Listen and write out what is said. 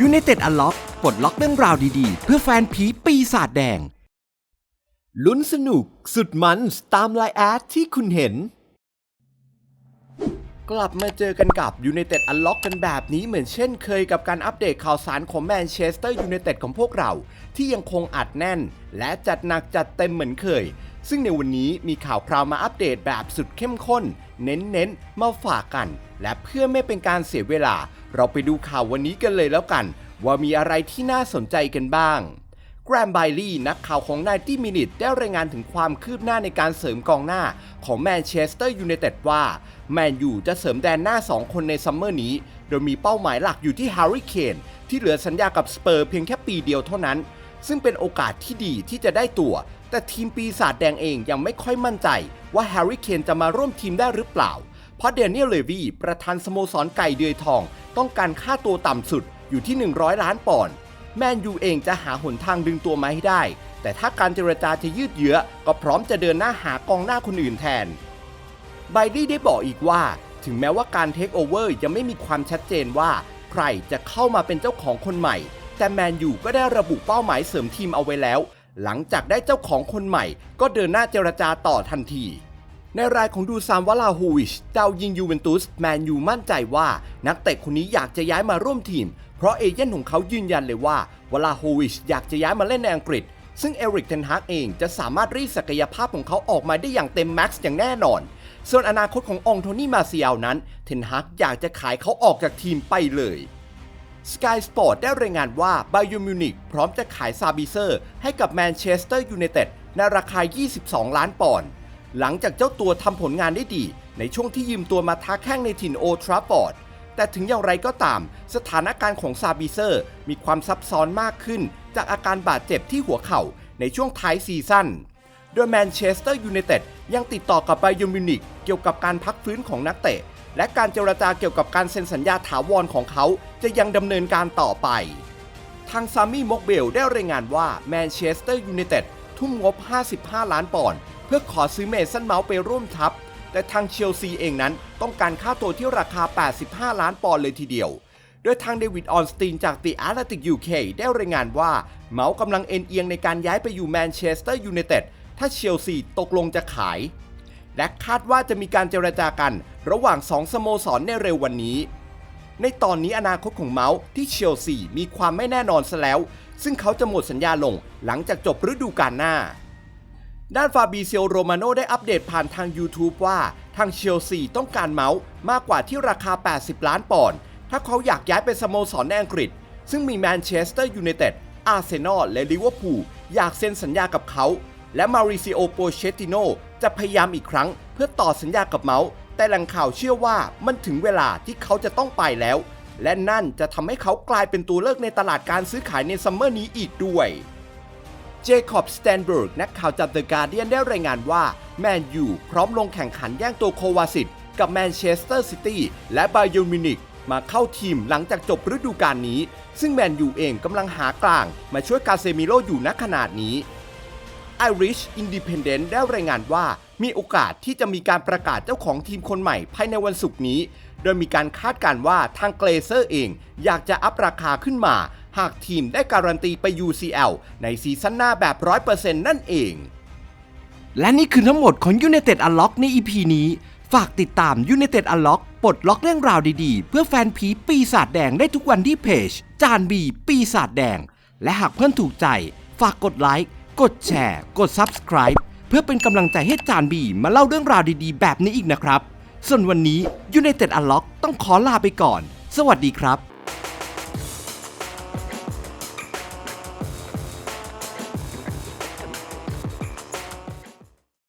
ยู i นเต็ดอันล็อกปลดล็อกเรื่องราวดีๆ เพื่อแฟนผีปีศาจแดง ลุ้นสนุกสุดมันตามไลน์แอดที่คุณเห็น กลับมาเจอกันกับ United Unlock กันแบบนี้เหมือนเช่นเคยกับการอัปเดตข่าวสารของแมนเชสเตอร์ยูไนเต็ดของพวกเรา ที่ยังคงอัดแน่น และจัดหนักจัดเต็มเหมือนเคย ซึ่งในวันนี้มีข่าวคราวมาอัปเดตแบบสุดเข้มข้น เน้นๆ มาฝากกัน และเพื่อไม่เป็นการเสียเวลา เราไปดูข่าววันนี้กันเลยแล้วกัน ว่ามีอะไรที่น่าสนใจกันบ้างแกรมไบลี่นักข่าวของ90 Minutes ได้รายงานถึงความคืบหน้าในการเสริมกองหน้าของแมนเชสเตอร์ยูไนเต็ดว่า แมนยูจะเสริมแดนหน้า 2 คนในซัมเมอร์นี้ โดยมีเป้าหมายหลักอยู่ที่แฮร์รี่เคนที่เหลือสัญญากับสเปอร์เพียงแค่ปีเดียวเท่านั้น ซึ่งเป็นโอกาสที่ดีที่จะได้ตัว แต่ทีมปีศาจแดงเองยังไม่ค่อยมั่นใจ ว่าแฮร์รี่เคนจะมาร่วมทีมได้หรือเปล่า เพราะเดนิเอลเลวีประธานสโมสรไก่เดือยทอง ต้องการค่าตัวต่ำสุดอยู่ที่ 100 ล้านปอนด์แมนยูเองจะหาหนทางดึงตัวมาให้ได้ แต่ถ้าการเจรจาจะยืดเยื้อ ก็พร้อมจะเดินหน้าหากองหน้าคนอื่นแทนไบลี่ได้บอกอีกว่า ถึงแม้ว่าการเทคโอเวอร์ยังไม่มีความชัดเจนว่า ใครจะเข้ามาเป็นเจ้าของคนใหม่ แต่แมนยูก็ได้ระบุเป้าหมายเสริมทีมเอาไว้แล้ว หลังจากได้เจ้าของคนใหม่ ก็เดินหน้าเจรจาต่อทันที ในรายของดูซามวลาฮูวิชเจ้ายิงยูเวนตุสแมนยูมั่นใจว่า นักเตะคนนี้อยากจะย้ายมาร่วมทีม เพราะเอเย่นของเขายืนยันเลยว่าวลาฮูวิชอยากจะย้ายมาเล่นในอังกฤษ ซึ่งเอริกเทนฮากเองจะสามารถรีดศักยภาพของเขาออกมาได้อย่างเต็มแม็กซ์อย่างแน่นอนส่วนอนาคตขององโทนี่มาเซียลนั้น เทนฮากอยากจะขายเขาออกจากทีมไปเลย Sky Sport ได้รายงานว่าไบยูมิวนิกพร้อมจะขายซาบิเซอร์ ให้กับแมนเชสเตอร์ยูไนเต็ดในราคา 22 ล้านปอนด์หลังจากเจ้าตัวทำผลงานได้ดี ในช่วงที่ยืมตัวมาท้าแข่งในถิ่นโอทราฟอร์ดแต่ถึงอย่างไรก็ตาม สถานการณ์ของซาบิเซอร์ มีความซับซ้อนมากขึ้น จากอาการบาดเจ็บที่หัวเข่าในช่วงท้ายซีซั่นโดยแมนเชสเตอร์ยูไนเต็ดยังติดต่อกับไบยูมิวนิก เกี่ยวกับการพักฟื้นของนักเตะ และการเจรจาเกี่ยวกับการเซ็นสัญญาถาวรของเขาจะยังดำเนินการต่อไป ทางซามี่มกเบลได้รายงานว่าแมนเชสเตอร์ยูไนเต็ดทุ่มงบ 55 ล้านปอนด์เพื่อขอซื้อเมสันเมาส์ไปร่วมทัพ แต่ทางเชลซีเองนั้นต้องการค่าตัวที่ราคา 85 ล้านปอนด์เลยทีเดียว โดยทางเดวิดออนสตีนจาก The Athletic UK ได้รายงานว่าเมาส์กำลังเอ็นเอียงในการย้ายไปอยู่แมนเชสเตอร์ยูไนเต็ดถ้าเชลซีตกลงจะขาย และคาดว่าจะมีการเจรจากันระหว่างสองสโมสรในเร็ววันนี้ ในตอนนี้อนาคตของเมาส์ที่เชลซีมีความไม่แน่นอนซะแล้ว ซึ่งเขาจะหมดสัญญาลงหลังจากจบฤดูกาลหน้า ด้านฟาบิเซียโรมาโนได้อัปเดตผ่านทาง YouTube ว่าทางเชลซีต้องการเมาส์มากกว่าที่ราคา 80 ล้านปอนด์ถ้าเขาอยากย้ายไปสโมสรในอังกฤษ ซึ่งมีแมนเชสเตอร์ยูไนเต็ดอาร์เซนอลและลิเวอร์พูลอยากเซ็นสัญญากับเขา และมาริซิโอโปเชติโน จะพยายามอีกครั้งเพื่อต่อสัญญากับเมาส์ แต่แหล่งข่าวเชื่อว่ามันถึงเวลาที่เขาจะต้องไปแล้ว และนั่นจะทำให้เขากลายเป็นตัวเลือกในตลาดการซื้อขายในซัมเมอร์นี้อีกด้วยเจคอบสแตนเบิร์กนักข่าวจากเดอะการ์เดียนได้รายงานว่า แมนยูพร้อมลงแข่งขันแย่งตัวโควาสิตกับแมนเชสเตอร์ซิตี้และบาเย r n มิวนิกมาเข้าทีมหลังจากจบฤดูกาลนี้ ซึ่งแมนยูเองกำลังหากลาง มาช่วยกาเซมิโลอยู่ณขนาดนี้ Irish Independent ได้รายงานว่า มีโอกาสที่จะมีการประกาศเจ้าของทีมคนใหม่ภายในวันศุกร์นี้ โดยมีการคาดการณ์ว่าทางเกรเซอร์เอง อยากจะอัพราคาขึ้นมา หากทีมได้การันตีไป UCL ในซีซั่นหน้าแบบ 100%นั่นเอง และนี่คือทั้งหมดของ United Unlock ใน EP นี้ ฝากติดตาม United Unlock ปลดล็อกเรื่องราวดีๆ เพื่อแฟนผีปีศาจแดงได้ทุกวันที่เพจ จานบีปีศาจแดง และหากเพื่อนถูกใจ ฝากกดไลค์ กดแชร์ กด Subscribe เพื่อเป็นกำลังใจให้จานบีมาเล่าเรื่องราวดีๆ แบบนี้อีกนะครับ ส่วนวันนี้ United Unlock ต้องขอลาไปก่อน สวัสดีครับ